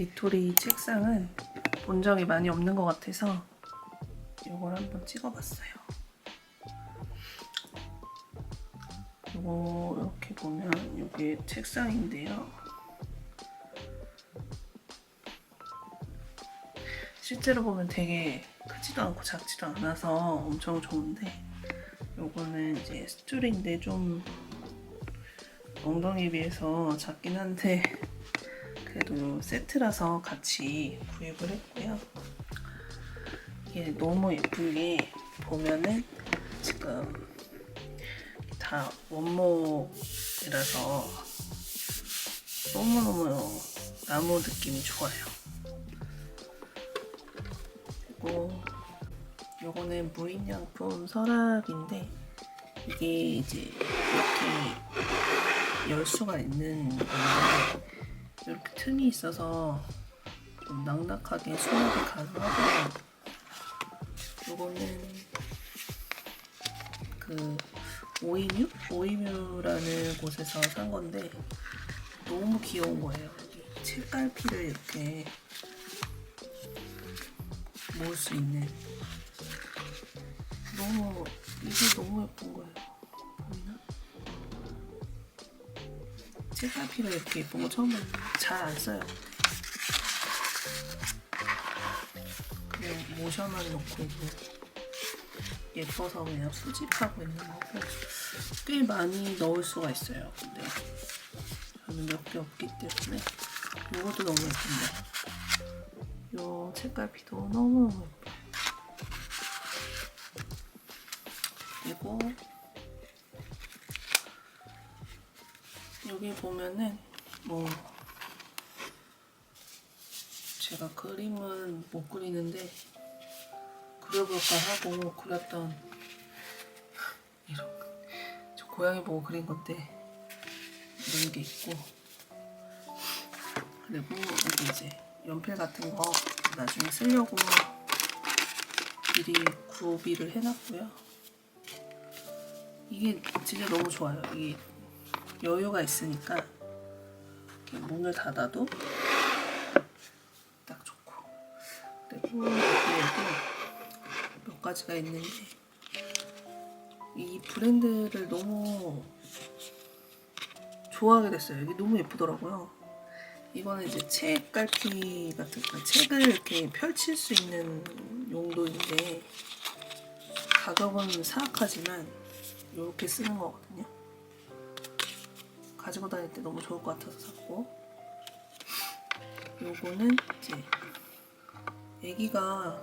니토리 책상은 본 적이 많이 없는 것 같아서 이걸 한번 찍어봤어요. 이거 이렇게 보면 이게 책상인데요. 실제로 보면 되게 크지도 않고 작지도 않아서 엄청 좋은데 요거는 이제 스툴인데 좀 엉덩이에 비해서 작긴 한데 그래도 세트라서 같이 구입을 했고요. 이게 너무 예쁜 게 보면은 지금 다 원목이라서 너무너무 나무 느낌이 좋아요. 그리고 요거는 무인양품 서랍인데 이게 이제 이렇게 열 수가 있는 건데 이렇게 틈이 있어서 좀 낭낙하게 수납이 가능하고요. 요거는 그 오이뮤? 오이뮤라는 곳에서 산 건데 너무 귀여운 거예요. 여기 책갈피를 이렇게 모을 수 있는 너무 이게 너무 예쁜 거예요. 책갈피가 이렇게 예쁜 거 처음 봤는데 잘 안 써요. 그냥 모션만 놓고 있고 예뻐서 그냥 수집하고 있는 거고 꽤 많이 넣을 수가 있어요. 근데 저는 몇 개 없기 때문에 이것도 너무 예쁜데 요 책갈피도 너무너무 예뻐요. 그리고 여기 보면은 뭐 제가 그림은 못 그리는데 그려볼까 하고 그렸던 이런 저 고양이 보고 그린 건데 이런 게 있고 그리고 여기 이제 연필 같은 거 나중에 쓰려고 미리 구비를 해놨고요. 이게 진짜 너무 좋아요. 이게 여유가 있으니까 문을 닫아도 딱 좋고 그리고 여기에도 몇 가지가 있는데 이 브랜드를 너무 좋아하게 됐어요. 이게 너무 예쁘더라고요. 이거는 이제 책 깔피 같은 거, 책을 이렇게 펼칠 수 있는 용도인데 가격은 사악하지만 이렇게 쓰는 거거든요. 가지고 다닐 때 너무 좋을 것 같아서 샀고 요거는 이제 애기가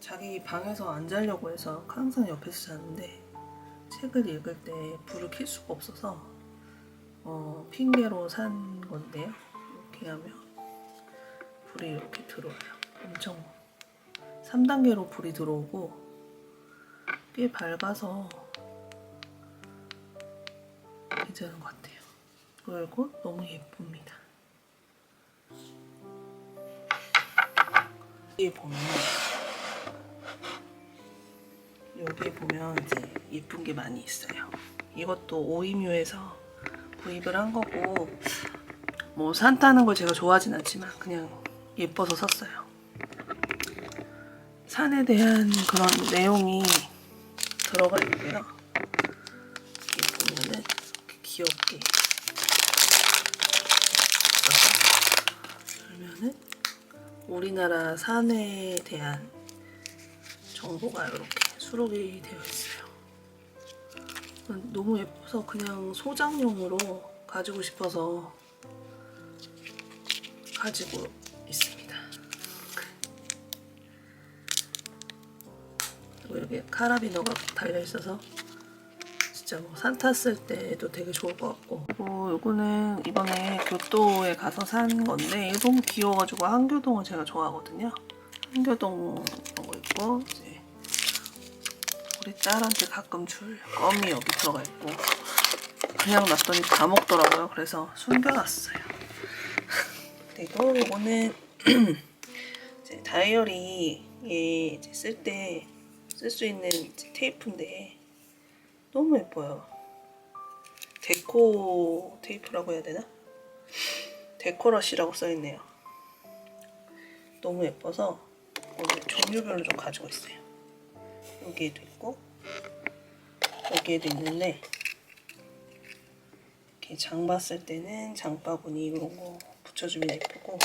자기 방에서 안 자려고 해서 항상 옆에서 자는데 책을 읽을 때 불을 켤 수가 없어서 어, 핑계로 산 건데요. 이렇게 하면 불이 이렇게 들어와요. 엄청 3단계로 불이 들어오고 꽤 밝아서 괜찮은 것 같아요. 그리고 너무 예쁩니다. 여기 보면 여기 보면 이제 예쁜 게 많이 있어요. 이것도 오이뮤에서 구입을 한 거고 뭐 산타는 걸 제가 좋아하진 않지만 그냥 예뻐서 샀어요. 산에 대한 그런 내용이 들어가 있고요. 여기 보면은 이렇게 귀엽게 그러면은 우리나라 산에 대한 정보가 이렇게 수록이 되어 있어요. 너무 예뻐서 그냥 소장용으로 가지고 싶어서 가지고 있습니다. 그리고 여기 카라비너가 달려 있어서 진짜 뭐 산 탔을 때도 되게 좋을 것 같고 그리고 요거는 이번에 교토에 가서 산 건데 이거 너무 귀여워가지고 한교동을 제가 좋아하거든요. 한교동 거 있고 이제 우리 딸한테 가끔 줄 껌이 여기 들어가 있고 그냥 놨더니 다 먹더라고요. 그래서 숨겨놨어요. 그리고 이거는 다이어리에 쓸 때 쓸 수 있는 테이프인데 너무 예뻐요. 데코 테이프라고 해야 되나? 데코러시라고 써있네요. 너무 예뻐서 오늘 종류별로 좀 가지고 있어요. 여기에도 있고 여기에도 있는데 이렇게 장 봤을 때는 장바구니 이런 거 붙여주면 예쁘고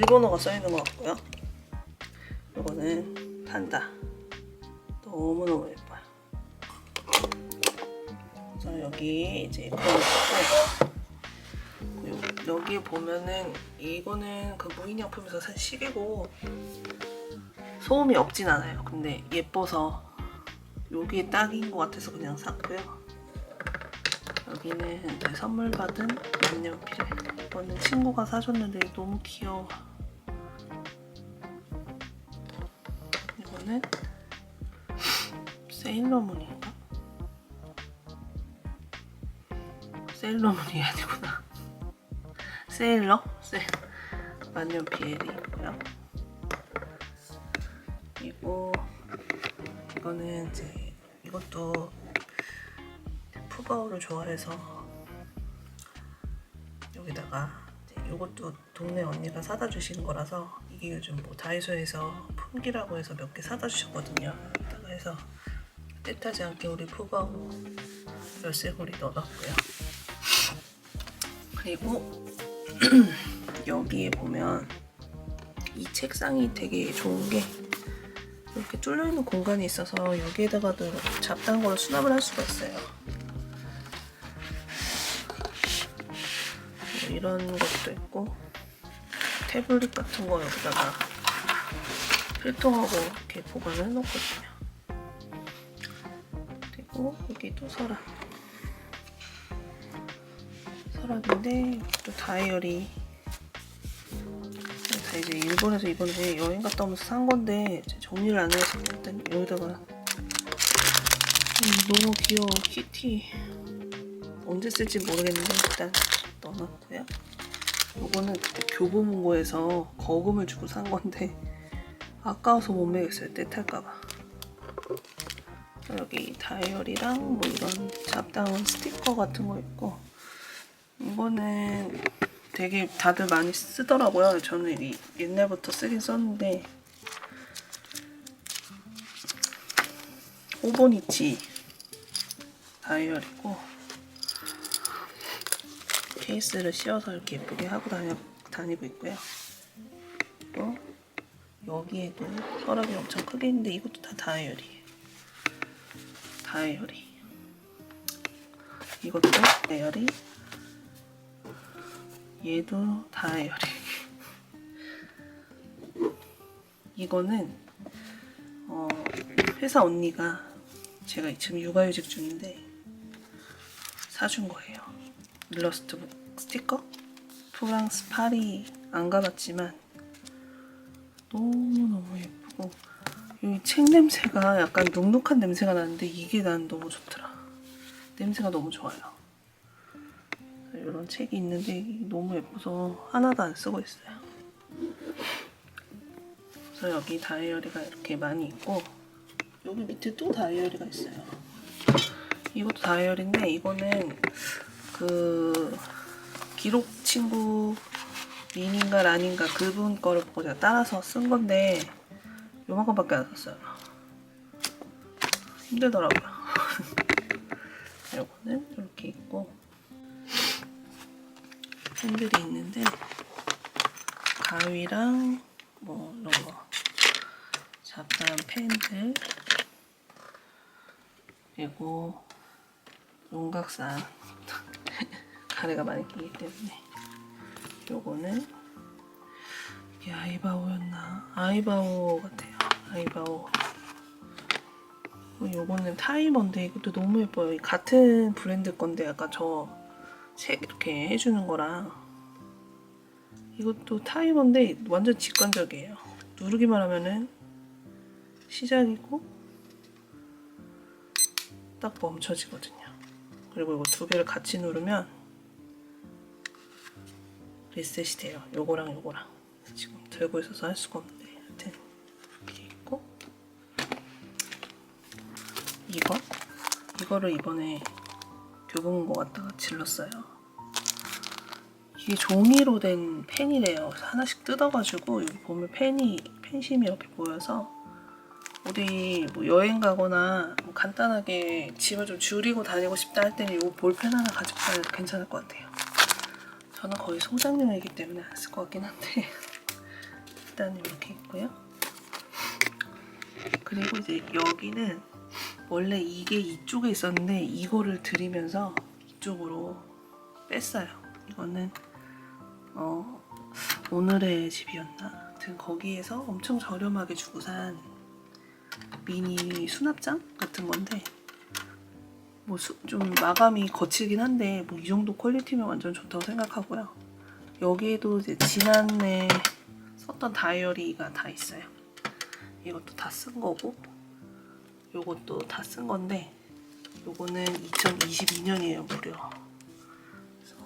일본어가 써 있는 것 같고요. 이거는 판다. 너무 너무 예뻐요. 그래서 여기 이제 그런 거 있고 여기 보면은 이거는 그 무인양품에서 산 시계고 소음이 없진 않아요. 근데 예뻐서 여기에 딱인 것 같아서 그냥 샀고요. 여기는 이제 선물 받은 만년필. 이거는 친구가 사줬는데 너무 귀여워. 이거는 세일러문인가? 세일러문이 아니구나. 세일러? 세 만년필이 있고요. 그리고 이거는 이제 이것도 푸바오를 좋아해서 여기다가 이것도 동네 언니가 사다 주신 거라서 이게 요즘 뭐 다이소에서 품기라고 해서 몇 개 사다 주셨거든요. 여기다가 해서 뜻하지 않게 우리 푸바오 열쇠고리 넣어놨고요. 그리고 여기에 보면 이 책상이 되게 좋은 게 이렇게 뚫려 있는 공간이 있어서 여기에다가도 잡다한 거를 수납을 할 수가 있어요. 뭐 이런 것도 있고 태블릿 같은 거 여기다가 필통하고 이렇게 보관을 해놓거든요. 그리고 여기도 서랍. 서랍인데 또 다이어리. 다 이제 일본에서 이번에 여행 갔다 오면서 산 건데 정리를 안 해서 일단 여기다가 음, 너무 귀여워 키티 언제 쓸지 모르겠는데 일단 넣어놨고요. 요거는 그때 교보문고에서 거금을 주고 산 건데 아까워서 못 매겠어요 떼탈까봐. 여기 다이어리랑 뭐 이런 잡다운 스티커 같은 거 있고 이거는 되게 다들 많이 쓰더라고요. 저는 이 옛날부터 쓰긴 썼는데 오보니치 다이어리고 케이스를 씌워서 이렇게 예쁘게 하고 다니고 있고요. 또 여기에도 서랍이 엄청 크게 있는데 이것도 다 다이어리예요. 다이어리 이것도 다이어리 얘도 다이어리. 이거는 어, 회사 언니가 제가 지금 육아휴직 중인데 사준 거예요. 일러스트 스티커? 프랑스 파리 안 가봤지만 너무너무 예쁘고 이책 냄새가 약간 눅눅한 냄새가 나는데 이게 난 너무 좋더라. 냄새가 너무 좋아요. 이런 책이 있는데 너무 예뻐서 하나도 안 쓰고 있어요. 그래서 여기 다이어리가 이렇게 많이 있고 여기 밑에 또 다이어리가 있어요. 이것도 다이어리인데 이거는 그 기록 친구 린인가 란인가 그분 거를 보고 제가 따라서 쓴 건데 요만큼밖에 안 썼어요. 힘들더라고요. 이거는 이렇게 있고 펜들이 있는데 가위랑 뭐 이런 거 잡다한 펜들 그리고 용각산 가래가 많이 끼기 때문에 요거는 이게 아이바오였나 아이바오 같아요 아이바오 그리고 요거는 타이머인데 이것도 너무 예뻐요 같은 브랜드 건데 약간 저 색 이렇게 해주는 거랑 이것도 타이머인데 완전 직관적이에요. 누르기만 하면은 시작이고 딱 멈춰지거든요. 그리고 이거 두 개를 같이 누르면 리셋이 돼요. 요거랑 요거랑 지금 들고 있어서 할 수가 없는데 하여튼 이렇게 있고 이거 이거를 이번에 교보문고 갔다가 질렀어요. 이게 종이로 된 펜이래요. 하나씩 뜯어가지고 여기 보면 펜이 펜심이 이렇게 보여서 어디 뭐 여행 가거나 뭐 간단하게 짐을 좀 줄이고 다니고 싶다 할 때는 이 볼펜 하나 가지고 다녀도 괜찮을 것 같아요. 저는 거의 소장용이기 때문에 안 쓸 것 같긴 한데 일단 이렇게 있고요. 그리고 이제 여기는 원래 이게 이쪽에 있었는데 이거를 들이면서 이쪽으로 뺐어요. 이거는 어 오늘의 집이었나? 하여튼 거기에서 엄청 저렴하게 주고 산 미니 수납장 같은 건데 뭐 좀 마감이 거칠긴 한데 뭐 이 정도 퀄리티면 완전 좋다고 생각하고요. 여기에도 이제 지난해 썼던 다이어리가 다 있어요. 이것도 다 쓴 거고 요것도 다 쓴 건데 요거는 2022년이에요 무려. 그래서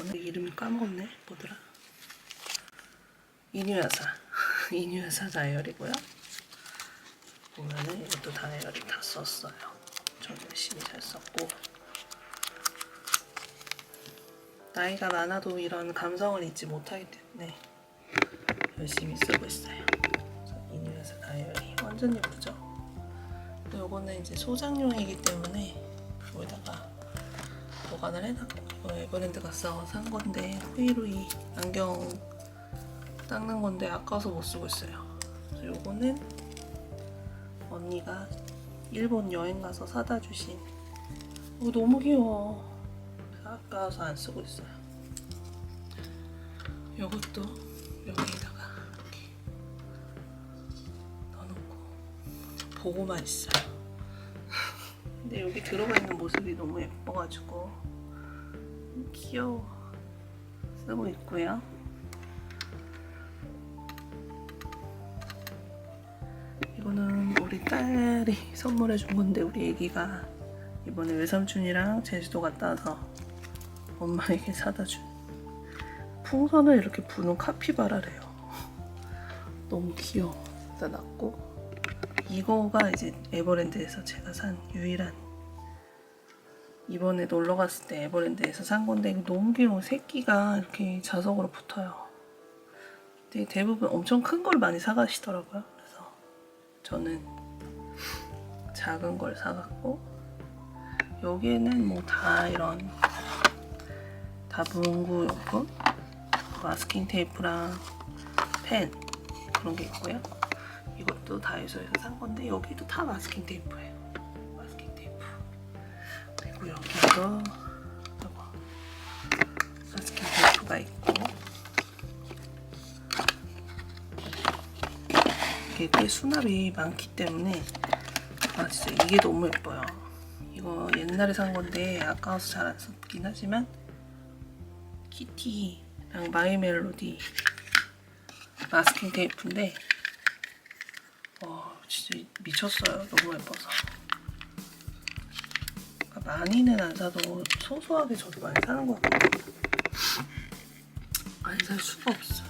오늘 이름이 까먹었네 뭐더라? 이뉴야사 이뉴야사 다이어리고요. 보면은 이것도 다이어리 다 썼어요. 좀 열심히 잘 썼고 나이가 많아도 이런 감성을 잊지 못하기 때문에 열심히 쓰고 있어요. 이뉴에서 다이어리 완전 예쁘죠? 요거는 이제 소장용이기 때문에 여기다가 보관을 해놨고 이거 에버랜드 가서 산 건데 후이루이 안경 닦는 건데 아까워서 못 쓰고 있어요. 요거는 언니가 일본 여행 가서 사다 주신 어, 너무 귀여워. 아까워서 안 쓰고 있어요. 요것도 여기다가 이렇게 넣어놓고 보고만 있어요. 근데 여기 들어가 있는 모습이 너무 예뻐가지고 귀여워. 쓰고 있고요. 이거는 우리 딸이 선물해 준 건데 우리 애기가 이번에 외삼촌이랑 제주도 갔다 와서 엄마에게 사다 준 풍선을 이렇게 부는 카피바라래요. 너무 귀여워. 놨고 이거가 이제 에버랜드에서 제가 산 유일한 이번에 놀러 갔을 때 에버랜드에서 산 건데 너무 귀여워. 새끼가 이렇게 자석으로 붙어요. 근데 대부분 엄청 큰 걸 많이 사가시더라고요. 저는 작은 걸 사갖고 여기에는 뭐 다 이런 다 문구 용품 마스킹 테이프랑 펜 그런 게 있고요. 이것도 다이소에서 산 건데 여기도 다 마스킹 테이프예요. 마스킹 테이프. 그리고 여기도 마스킹 테이프가 있고 꽤 수납이 많기 때문에 아 진짜 이게 너무 예뻐요. 이거 옛날에 산 건데 아까워서 잘 안 썼긴 하지만 키티랑 마이 멜로디 마스킹 테이프인데 와 진짜 미쳤어요. 너무 예뻐서. 그러니까 많이는 안 사도 소소하게 저도 많이 사는 것 같거든요. 안 살 수가 없어요.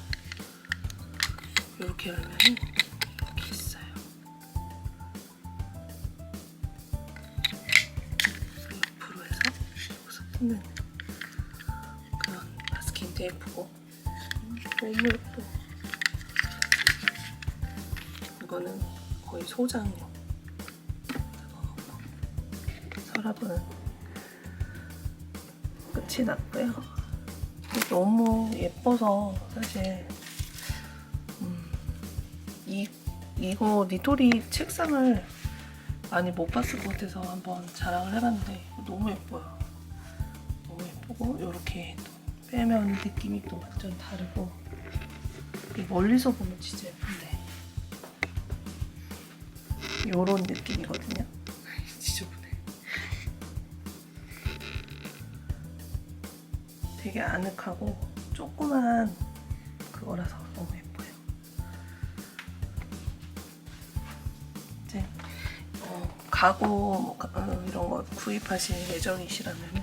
이렇게 열면 여기서 뜯는 그런 마스킹 테이프고 음, 너무 예뻐. 이거는 거의 소장용. 서랍은 끝이 났고요. 너무 예뻐서 사실 이 이거 니토리 책상을 많이 못 봤을 것 같아서 한번 자랑을 해봤는데 너무 예뻐요. 예쁘고 이렇게 또 빼면 느낌이 또 완전 다르고 이 멀리서 보면 진짜 예쁜데 이런 느낌이거든요. 지저분해. 되게 아늑하고 조그만 그거라서 너무 예뻐요. 이제 어, 가구 뭐 가- 어, 이런 거 구입하실 예정이시라면